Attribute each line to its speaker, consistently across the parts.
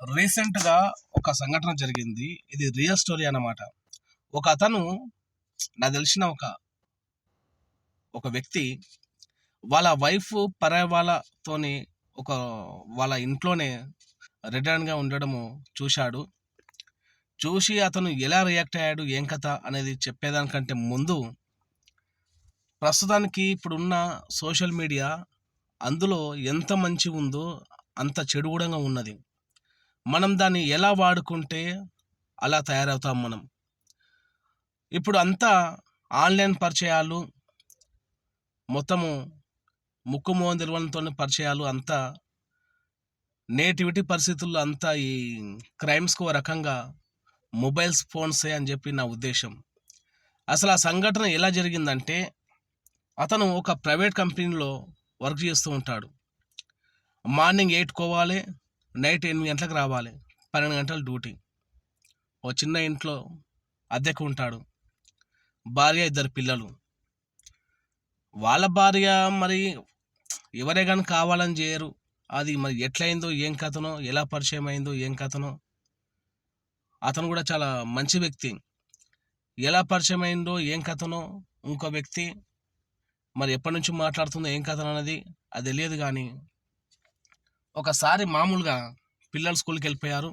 Speaker 1: రీసెంట్గా ఒక సంఘటన జరిగింది. ఇది రియల్ స్టోరీ అన్నమాట. ఒక అతను నాకు తెలిసిన ఒక ఒక వ్యక్తి వాళ్ళ వైఫ్ పరాయి వాళ్ళతోని ఒక వాళ్ళ ఇంట్లోనే రిటర్న్గా ఉండడము చూశాడు. చూసి అతను ఎలా రియాక్ట్ అయ్యాడు ఏం కథ అనేది చెప్పేదానికంటే ముందు ప్రస్తుతానికి ఇప్పుడున్న సోషల్ మీడియా అందులో ఎంత మంచి ఉందో అంత చెడు కూడా ఉన్నది. మనం దాన్ని ఎలా వాడుకుంటే అలా తయారవుతాం మనం. ఇప్పుడు అంతా ఆన్లైన్ పరిచయాలు మొత్తము ముక్కు మోహన్ పరిచయాలు అంతా నేటివిటీ పరిస్థితుల్లో అంతా ఈ క్రైమ్స్కు రకంగా మొబైల్స్ ఫోన్సే అని చెప్పి నా ఉద్దేశం. అసలు ఆ సంఘటన ఎలా జరిగిందంటే అతను ఒక ప్రైవేట్ కంపెనీలో వర్క్ చేస్తూ ఉంటాడు. మార్నింగ్ ఎయిట్ కోవాలి నైట్ ఎనిమిది గంటలకు రావాలి. పన్నెండు గంటల డ్యూటీ. ఓ చిన్న ఇంట్లో అద్దెకు ఉంటాడు. భార్య ఇద్దరు పిల్లలు. వాళ్ళ భార్య మరి ఎవరే కానీ కావాలని చేయరు. అది మరి ఎట్లయిందో ఏం కథనో ఎలా పరిచయం అయిందో ఏం కథనో. అతను కూడా చాలా మంచి వ్యక్తి. ఎలా పరిచయం అయిందో ఏం కథనో ఇంకో వ్యక్తి మరి ఎప్పటి నుంచి మాట్లాడుతుందో ఏం కథనో అనేది అది తెలియదు కానీ ఒకసారి మామూలుగా పిల్లలు స్కూల్కి వెళ్ళిపోయారు.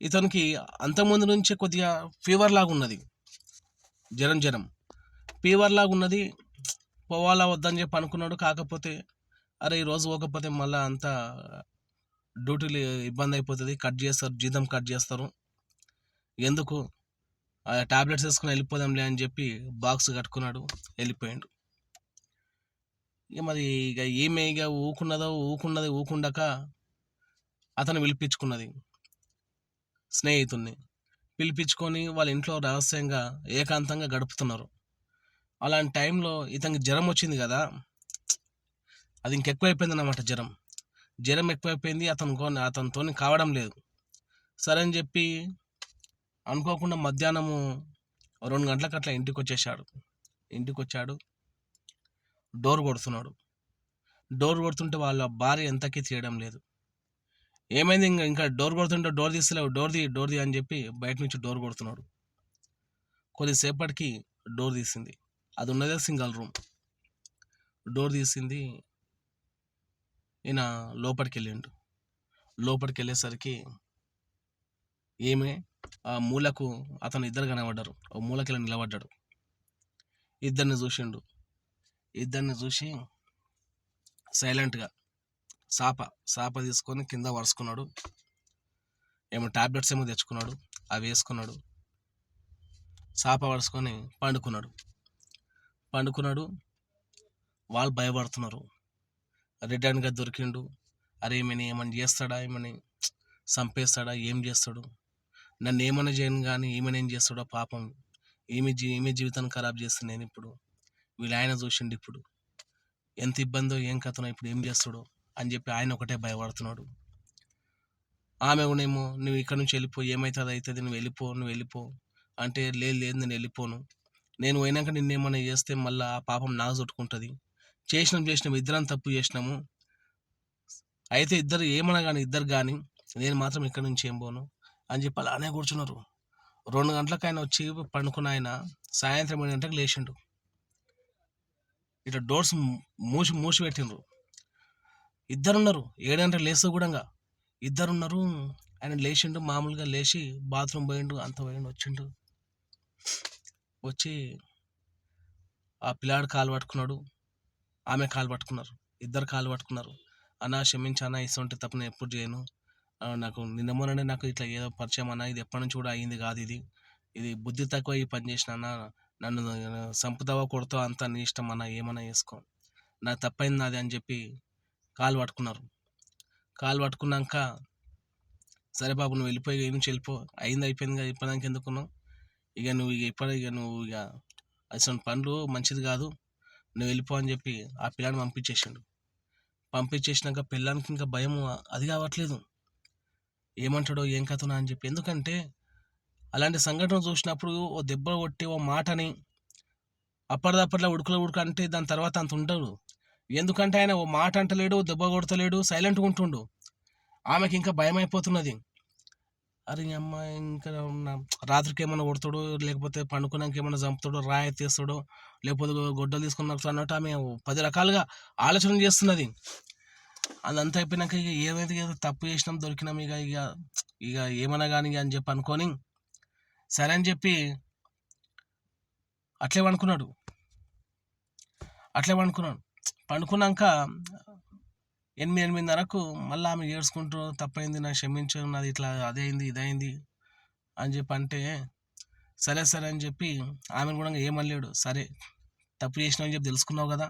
Speaker 1: ఇతనికి అంతకుముందు నుంచే కొద్దిగా ఫీవర్ లాగా ఉన్నది. జ్వరం జ్వరం ఫీవర్ లాగా ఉన్నది. పోవాలా వద్దని చెప్పి అనుకున్నాడు. కాకపోతే అరే ఈరోజు పోకపోతే మళ్ళీ అంతా డ్యూటీలు ఇబ్బంది అయిపోతుంది. కట్ చేస్తారు జీతం కట్ చేస్తారు. ఎందుకు? టాబ్లెట్స్ వేసుకుని వెళ్ళిపోదాంలే అని చెప్పి బాక్స్ కట్టుకున్నాడు. వెళ్ళిపోయాడు. ఇక మరి ఇక ఏమే ఇక ఊకున్నదో ఊకున్నది ఊకుండక అతను పిలిపించుకున్నది స్నేహితుడిని పిలిపించుకొని వాళ్ళ ఇంట్లో రహస్యంగా ఏకాంతంగా గడుపుతున్నారు. అలాంటి టైంలో ఇతనికి జ్వరం వచ్చింది కదా? అది ఇంకెక్కువైపోయింది అన్నమాట జ్వరం. జ్వరం ఎక్కువైపోయింది అతను అతనితో కావడం లేదు. సరే అని చెప్పి అనుకోకుండా మధ్యాహ్నము రెండు గంటలకు అట్లా ఇంటికి వచ్చేసాడు ఇంటికి వచ్చాడు డోర్ కొడుతున్నాడు. డోర్ కొడుతుంటే వాళ్ళ భార్య ఎంతకీ తీయడం లేదు. ఏమైంది ఇంకా ఇంకా డోర్ కొడుతుంటే డోర్ తీస్తలేవు డోర్ తీ డోర్ తీ అని చెప్పి బయట నుంచి డోర్ కొడుతున్నాడు. కొద్దిసేపటికి డోర్ తీసింది. అది ఉన్నదే సింగల్ రూమ్. డోర్ తీసింది. ఈయన లోపలికి వెళ్ళిండు లోపలికి వెళ్ళేసరికి ఏమే ఆ మూలకు అతను ఇద్దరు కనబడ్డారు. ఓ మూలకి నిలబడ్డాడు. ఇద్దరిని చూసిండు. ఇద్దరిని చూసి సైలెంట్గా సాప సాప తీసుకొని కింద వరుసుకున్నాడు. ఏమో టాబ్లెట్స్ ఏమో తెచ్చుకున్నాడు అవి వేసుకున్నాడు. సాప వరుసుకొని పండుకున్నాడు. పండుకున్నాడు. వాళ్ళు భయపడుతున్నారు. రిటర్న్గా దొరికిండు. అరే ఏమని ఏమని చేస్తాడా? ఏమని చంపేస్తాడా? ఏం చేస్తాడు? నన్ను ఏమైనా చేయను కానీ ఏమైనా ఏం చేస్తాడో పాపం. ఏమి జీ ఏమి జీవితాన్ని ఖరాబ్ చేస్తాను నేను ఇప్పుడు. వీళ్ళు ఆయన చూసిండు ఇప్పుడు. ఎంత ఇబ్బందో ఏం కథనో ఇప్పుడు ఏం చేస్తాడో అని చెప్పి ఆయన ఒకటే భయపడుతున్నాడు. ఆమె ఏమో నువ్వు ఇక్కడ నుంచి వెళ్ళిపో ఏమవుతుంది అవుతుంది నువ్వు వెళ్ళిపో నువ్వు వెళ్ళిపో. అంటే లేదు లేదు నేను వెళ్ళిపోను. నేను పోయినాక నిన్నేమన్నా చేస్తే మళ్ళీ ఆ పాపం నాకు చుట్టుకుంటుంది. చేసినాం చేసినాం ఇద్దరం తప్పు చేసినాము. అయితే ఇద్దరు ఏమన్నా కానీ ఇద్దరు కానీ నేను మాత్రం ఇక్కడ నుంచి ఏం పోను. అని చెప్పి అలానే కూర్చున్నారు. రెండు గంటలకు ఆయన వచ్చి పండుకున్న ఆయన సాయంత్రం ఏడు గంటలకు లేచిండు. ఇట్లా డోర్స్ మూసి మూసి పెట్టిండ్రు. ఇద్దరున్నారు ఏడంటే గంటలకు లేస్తూ కూడా ఇద్దరున్నారు ఆయన లేచిండు మామూలుగా లేచి బాత్రూమ్ పోయిండు అంత పోయిండు వచ్చిండు. వచ్చి ఆ పిల్లాడు కాలు పట్టుకున్నాడు. ఆమె కాలు పట్టుకున్నారు. ఇద్దరు కాలు పట్టుకున్నారు. అన్న క్షమించి అన్న ఇస్తుంటే తప్పు నేను ఎప్పుడు చేయను. నాకు నిన్న మొన్ననే నాకు ఇట్లా ఏదో పరిచయం అన్న ఇది ఎప్పటి నుంచి కూడా అయింది కాదు ఇది. ఇది బుద్ధి తక్కువ ఈ పని చేసిన అన్న నన్ను సంపుతావా కొడతావా అంతా నీ ఇష్టం అన్న ఏమన్నా చేసుకో. నాకు తప్పైంది నాది అని చెప్పి కాలు పట్టుకున్నారు. కాలు పట్టుకున్నాక సరే బాబు నువ్వు వెళ్ళిపోయి ఈ నుంచి వెళ్ళిపో. అయింది అయిపోయింది కదా ఇప్పటిదానికి ఎందుకున్నావు? ఇక నువ్వు ఇక ఇప్పటి ఇక నువ్వు ఇక అసలు పనులు మంచిది కాదు. నువ్వు వెళ్ళిపో అని చెప్పి ఆ పిల్లాన్ని పంపించేసిండు. పంపించేసినాక పిల్లానికి ఇంకా భయం అది కావట్లేదు. ఏమంటాడో ఏం కథనా అని చెప్పి. ఎందుకంటే అలాంటి సంఘటన చూసినప్పుడు ఓ దెబ్బ కొట్టి ఓ మాటని అప్పటిదప్పట్లో ఉడుకుల ఉడుకు అంటే దాని తర్వాత అంత ఉండడు ఎందుకంటే ఆయన ఓ మాట అంటలేడు దెబ్బ కొడతలేడు సైలెంట్గా ఉంటుండు. ఆమెకి ఇంకా భయం అయిపోతున్నది అరే అమ్మ ఇంకా ఉన్న రాత్రికి ఏమైనా కొడతాడు లేకపోతే పండుకున్నాక ఏమైనా చంపుతాడు రాయి తీస్తాడు లేకపోతే గొడ్డలు తీసుకుని అన్నట్టు ఆమె పది రకాలుగా ఆలోచన చేస్తున్నది. అదంతా అయిపోయినాక ఇక ఏదైతే తప్పు చేసినాం దొరికినాం ఇక ఇక ఇక ఏమైనా కానీ అని చెప్పి అనుకొని సరే అని చెప్పి అట్లే పండుకున్నాడు. అట్లే పండుకున్నాడు. పండుకున్నాక ఎనిమిది ఎనిమిదిన్నరకు మళ్ళీ ఆమె ఏడ్చుకుంటూ తప్పైంది నా క్షమించు నాది ఇట్లా అదైంది ఇదైంది అని చెప్పి అంటే సరే సరే అని చెప్పి ఆమెను కూడా ఏమనలేడు. సరే తప్పు చేసినావు అని చెప్పి తెలుసుకున్నావు కదా.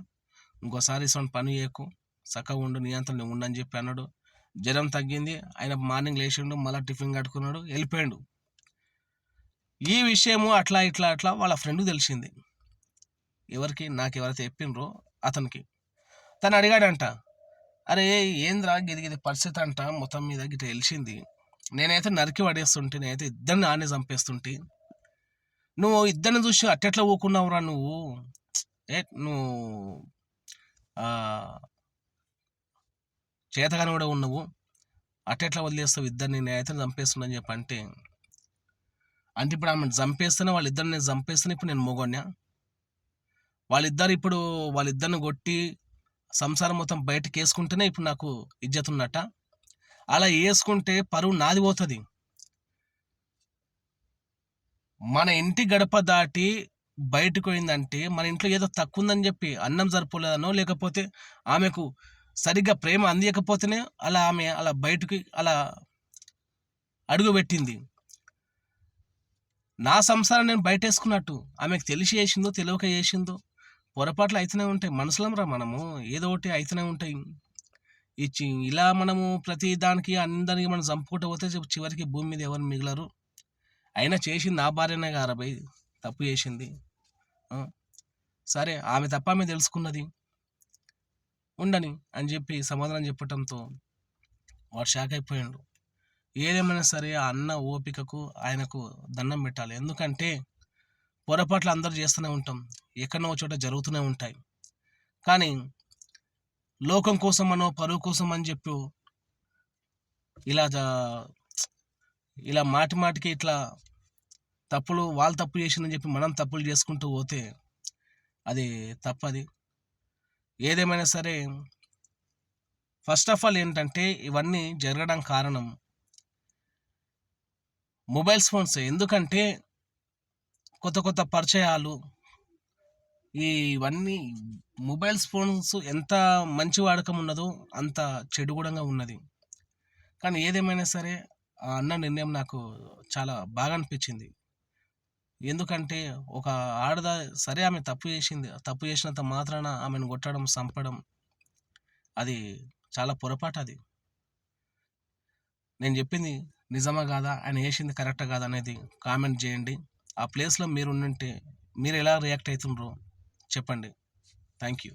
Speaker 1: ఇంకోసారి ఇటువంటి పని చేయకు. చక్కగా ఉండు నియంత్రణ ఉండు అని చెప్పి అన్నాడు. జ్వరం తగ్గింది. ఆయన మార్నింగ్ లేచిండు మళ్ళీ టిఫిన్ కట్టుకున్నాడు వెళ్ళిపోయాడు. ఈ విషయము అట్లా ఇట్లా అట్లా వాళ్ళ ఫ్రెండ్కి తెలిసింది. ఎవరికి? నాకు ఎవరైతే చెప్పిండ్రో అతనికి. తను అడిగాడంట అరే ఏంద్రా గిది గిది పరిస్థితి అంట మొత్తం మీద గిట్ట తెలిసింది. నేనైతే నరికి పడేస్తుంటే నేనైతే ఇద్దరిని ఆనే చంపేస్తుంటే. నువ్వు ఇద్దరిని చూసి అట్టెట్లా ఊకున్నావురా నువ్వు? ఏ నువ్వు చేతగాని కూడా ఉన్నావు. అట్టెట్లా వదిలేస్తావు ఇద్దరిని? నేనైతే చంపేస్తున్నా చెప్పి అంటే అంటే ఇప్పుడు ఆమె చంపేస్తేనే వాళ్ళిద్దరిని నేను చంపేస్తేనే ఇప్పుడు నేను మొగొన్నా వాళ్ళిద్దరు ఇప్పుడు వాళ్ళిద్దరిని కొట్టి సంసారం మొత్తం బయటకు వేసుకుంటేనే ఇప్పుడు నాకు ఇజ్జత్ ఉన్నట్ట అలా వేసుకుంటే పరువు నాది పోతుంది. మన ఇంటి గడప దాటి బయటకు పోయిందంటే మన ఇంట్లో ఏదో తక్కువ ఉందని చెప్పి అన్నం సరిపోలేదనో లేకపోతే ఆమెకు సరిగ్గా ప్రేమ అందియకపోతేనే అలా ఆమె అలా బయటకు అలా అడుగు పెట్టింది నా సంసారం నేను బయట వేసుకున్నట్టు ఆమెకు తెలిసి చేసిందో తెలియక చేసిందో పొరపాట్లు అయితేనే ఉంటాయి. మనసులంరా మనము. ఏదో ఒకటి అయితేనే ఉంటాయి. ఇచ్చి ఇలా మనము ప్రతి దానికి అందరికి మనం చంపుకుంటూ పోతే చివరికి భూమి మీద ఎవరు మిగలరు? అయినా చేసింది నా భార్యనే కారబై భయ్ తప్పు చేసింది. సరే ఆమె తప్ప ఆమె తెలుసుకున్నది. ఉండని అని చెప్పి సమాధానం చెప్పటంతో వాడు షాక్ అయిపోయాడు. ఏదేమైనా సరే ఆ అన్న ఓపికకు ఆయనకు దండం పెట్టాలి. ఎందుకంటే పొరపాట్లు అందరూ చేస్తూనే ఉంటాం. ఎక్కడో చోట జరుగుతూనే ఉంటాయి. కానీ లోకం కోసం అనో పరువు కోసం అని చెప్పి ఇలా ఇలా మాటి మాటికి ఇట్లా తప్పులు వాళ్ళు తప్పు చేసిందని చెప్పి మనం తప్పులు చేసుకుంటూ పోతే అది తప్పది. ఏదేమైనా సరే ఫస్ట్ ఆఫ్ ఆల్ ఏంటంటే ఇవన్నీ జరగడం కారణం మొబైల్స్ ఫోన్స్ ఎందుకంటే కొత్త కొత్త పరిచయాలు ఈ ఇవన్నీ మొబైల్స్ ఫోన్స్ ఎంత మంచి వాడకం ఉన్నదో అంత చెడు కూడా ఉన్నది. కానీ ఏదేమైనా సరే ఆ అన్న నిర్ణయం నాకు చాలా బాగా అనిపించింది. ఎందుకంటే ఒక ఆడద సరే ఆమె తప్పు చేసింది తప్పు చేసినంత మాత్రాన ఆమెను కొట్టడం చంపడం అది చాలా పొరపాటు అది. నేను చెప్పింది నిజమా కాదా? ఆయన వేసింది కరెక్టా కాదా అనేది కామెంట్ చేయండి. ఆ ప్లేస్లో మీరు ఉండుంటే మీరు ఎలా రియాక్ట్ అవుతుండ్రో చెప్పండి. Thank you